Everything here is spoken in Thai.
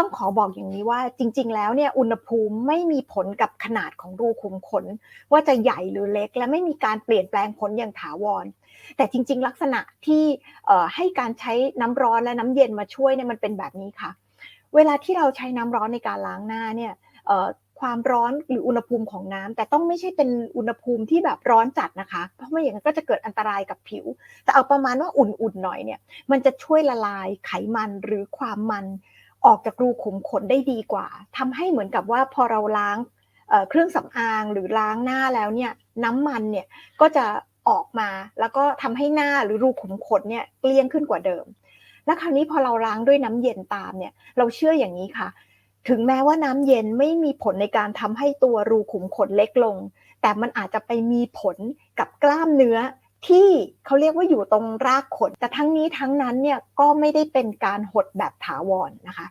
ต้องขอบอกอย่างนี้ว่าจริง ๆ แล้วเนี่ยอุณหภูมิไม่มีผลกับขนาดของรูขุมขน ว่าจะใหญ่หรือเล็ก และไม่มีการเปลี่ยนแปลงผลอย่างถาวร แต่จริง ๆ ลักษณะที่ให้การใช้น้ำร้อนและน้ำเย็นมาช่วยเนี่ยมันเป็นแบบนี้ค่ะ เวลาที่เราใช้น้ำร้อนในการล้างหน้าเนี่ยความร้อนหรืออุณหภูมิของน้ำแต่ต้องไม่ใช่เป็นอุณหภูมิที่แบบร้อนจัดนะคะ เพราะไม่อย่างนั้นก็จะเกิดอันตรายกับผิว แต่เอาประมาณว่าอุ่นๆหน่อยเนี่ยมันจะช่วยละลายไขมันหรือความมัน ออกจากรูขุมขนได้ดีกว่าทำให้เหมือนกับว่าพอเราล้างเเครื่องสำอางหรือล้างหน้าแล้วเนี่ยน้ำมันเนี่ยก็จะออกมาแล้วก็ทำให้หน้าหรือรูขุมขนเนี่ยเกลี้ยงขึ้นกว่าเดิม แล้วคราวนี้พอเราล้างด้วยน้ำเย็นตามเนี่ยเราเชื่ออย่างนี้ค่ะ ถึงแม้ว่าน้ำเย็นไม่มีผลในการทำให้ตัวรูขุมขนเล็กลง แต่มันอาจจะไปมีผลกับกล้ามเนื้อ ที่เขาเรียกว่าอยู่ตรงรากขน แต่ทั้งนี้ทั้งนั้นเนี่ยก็ไม่ได้เป็นการหดแบบถาวรนะคะ